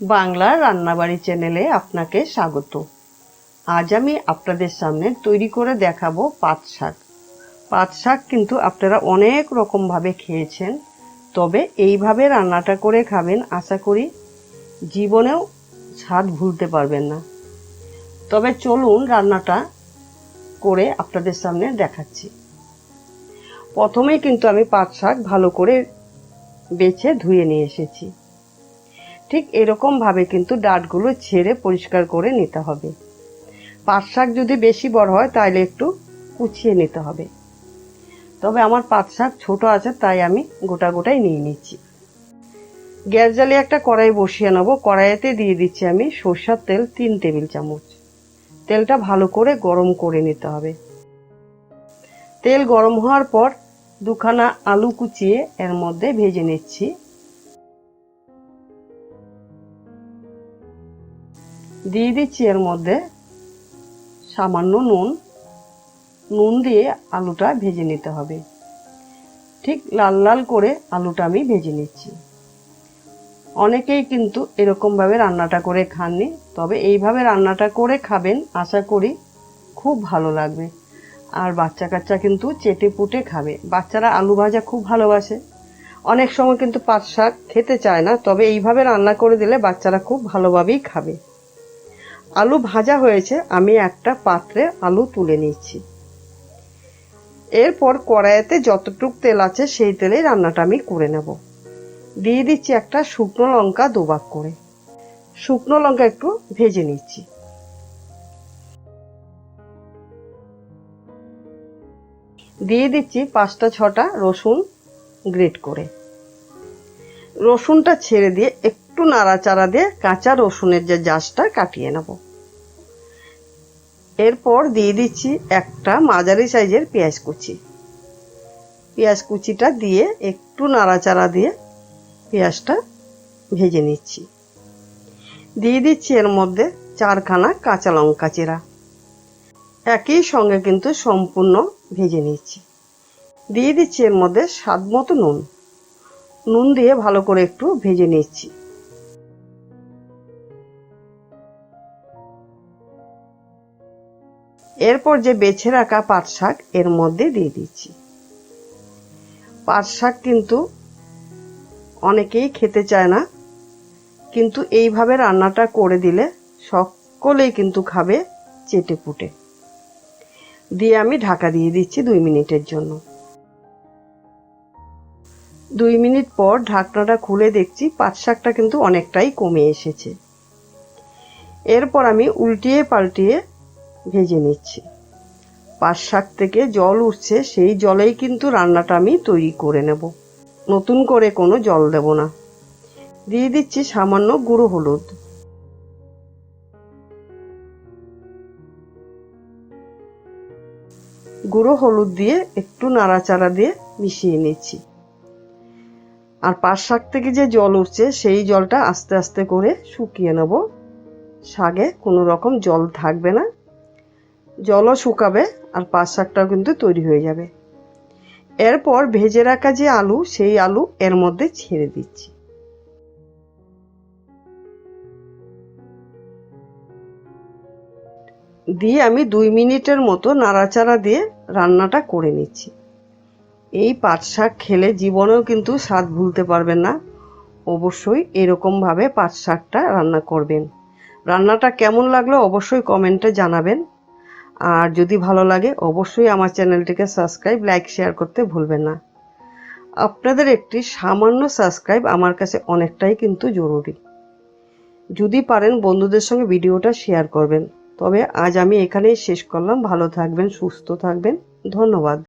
বাংলা রান্নাবাড়ি চ্যানেলে আপনাকে স্বাগত। আজ আমি আপনাদের সামনে তৈরি করে দেখাবো পাত শাক। পাট শাক কিন্তু আপনারা অনেক রকমভাবে খেয়েছেন, তবে এইভাবে রান্নাটা করে খাবেন আশা করি জীবনেও স্বাদ ভুলতে পারবেন না। তবে চলুন রান্নাটা করে আপনাদের সামনে দেখাচ্ছি। প্রথমেই কিন্তু আমি পাট শাক ভালো করে বেছে ধুয়ে নিয়ে এসেছি। ঠিক এরকম ভাবে কিন্তু ডাঁটগুলো ছেড়ে পরিষ্কার করে নিতে হবে। পাট শাক যদি বেশি বড় হয় তাহলে একটু কুচিয়ে নিতে হবে। তবে আমার পাট শাক ছোট আছে, তাই আমি গোটা গোটাই নিয়ে নিচ্ছি। গ্যাস জ্বালিয়ে একটা কড়াই বসিয়ে নেব। কড়াইতে দিয়ে দিচ্ছি আমি সর্ষার তেল তিন টেবিল চামচ। তেলটা ভালো করে গরম করে নিতে হবে। তেল গরম হওয়ার পর দুখানা আলু কুচিয়ে এর মধ্যে ভেজে নিচ্ছি। দিয়ে দিচ্ছি এর মধ্যে সামান্য নুন। নুন দিয়ে আলুটা ভেজে নিতে হবে। ঠিক লাল লাল করে আলুটা আমি ভেজে নিচ্ছি। অনেকেই কিন্তু এরকমভাবে রান্নাটা করে খাননি, তবে এইভাবে রান্নাটা করে খাবেন, আশা করি খুব ভালো লাগবে। আর বাচ্চা কাচ্চা কিন্তু চেটে পুটে খাবে। বাচ্চারা আলু ভাজা খুব ভালোবাসে। অনেক সময় কিন্তু পাট শাক খেতে চায় না, তবে এইভাবে রান্না করে দিলে বাচ্চারা খুব ভালোভাবেই খাবে। আলু ভাজা হয়েছে, আমি একটা পাত্রে আলু তুলে নিচ্ছি। এরপর কড়াইতে যতটুক তেল আছে সেই তেলেই রান্নাটা আমি করে নেব। দিয়ে দিচ্ছি একটা শুকনো লঙ্কা দুবাক করে। শুকনো লঙ্কা একটু ভেজে নিচ্ছি। দিয়ে দিচ্ছি পাঁচটা ছটা রসুন গ্রেট করে। রসুনটা ছেড়ে দিয়ে একটু নাড়াচাড়া দিয়ে কাঁচা রসুনের যে জাসটা কাটিয়ে নেব। এরপর দিয়ে দিচ্ছি একটা মাঝারি সাইজের পেঁয়াজ কুচি। পেঁয়াজ কুচিটা দিয়ে একটু নাড়াচাড়া দিয়ে পেঁয়াজটা ভেজে নিচ্ছি। দিয়ে দিচ্ছি এর মধ্যে চারখানা কাঁচা লঙ্কা চেরা। একই সঙ্গে কিন্তু সম্পূর্ণ ভেজে নিচ্ছি। দিয়ে দিচ্ছি এর মধ্যে স্বাদ মতো নুন। নুন দিয়ে ভালো করে একটু ভেজে নিচ্ছি। এরপর যে বেছে রাখা পাট শাক, এর মধ্যে দিয়ে দিচ্ছি। পাট শাক কিন্তু অনেকেই খেতে চায় না, কিন্তু এইভাবে রান্নাটা করে দিলে সকলেই কিন্তু খাবে চেটে পুটে দিয়ে আমি ঢাকা দিয়ে দিচ্ছি দুই মিনিটের জন্য। দুই মিনিট পর ঢাকনাটা খুলে দেখছি পাট শাকটা কিন্তু অনেকটাই কমে এসেছে। এরপর আমি উল্টিয়ে পাল্টিয়ে ভেজে নিচ্ছি। পাট শাক থেকে জল উঠছে, সেই জলেই কিন্তু রান্নাটা আমি তৈরি করে নেব। নতুন করে কোনো জল দেব না। দিয়ে দিচ্ছি সামান্য গুঁড়ো হলুদ। গুঁড়ো হলুদ দিয়ে একটু নাড়াচাড়া দিয়ে মিশিয়ে নিচ্ছি। আর পাট শাক থেকে যে জল উঠছে, সেই জলটা আস্তে আস্তে করে শুকিয়ে নেব। শাকে কোনো রকম জল থাকবে না। জলও শুকাবে আর পাট শাকটাও কিন্তু তৈরি হয়ে যাবে। এরপর ভেজে রাখা যে আলু, সেই আলু এর মধ্যে ছেড়ে দিচ্ছি। দিয়ে আমি দুই মিনিটের মতো নাড়াচাড়া দিয়ে রান্নাটা করে নিচ্ছি। এই পাট শাক খেলে জীবনেও কিন্তু স্বাদ ভুলতে পারবেন না। অবশ্যই এরকমভাবে পাট শাকটা রান্না করবেন। রান্নাটা কেমন লাগল অবশ্যই কমেন্টে জানাবেন। আর যদি ভালো লাগে, অবশ্যই আমার চ্যানেলটিকে সাবস্ক্রাইব, লাইক, শেয়ার করতে ভুলবেন না। আপনাদের একটি সামান্য সাবস্ক্রাইব আমার কাছে অনেকটাই কিন্তু জরুরি। যদি পারেন বন্ধুদের সঙ্গে ভিডিওটা শেয়ার করবেন। তবে আজ আমি এখানেই শেষ করলাম। ভালো থাকবেন, সুস্থ থাকবেন। ধন্যবাদ।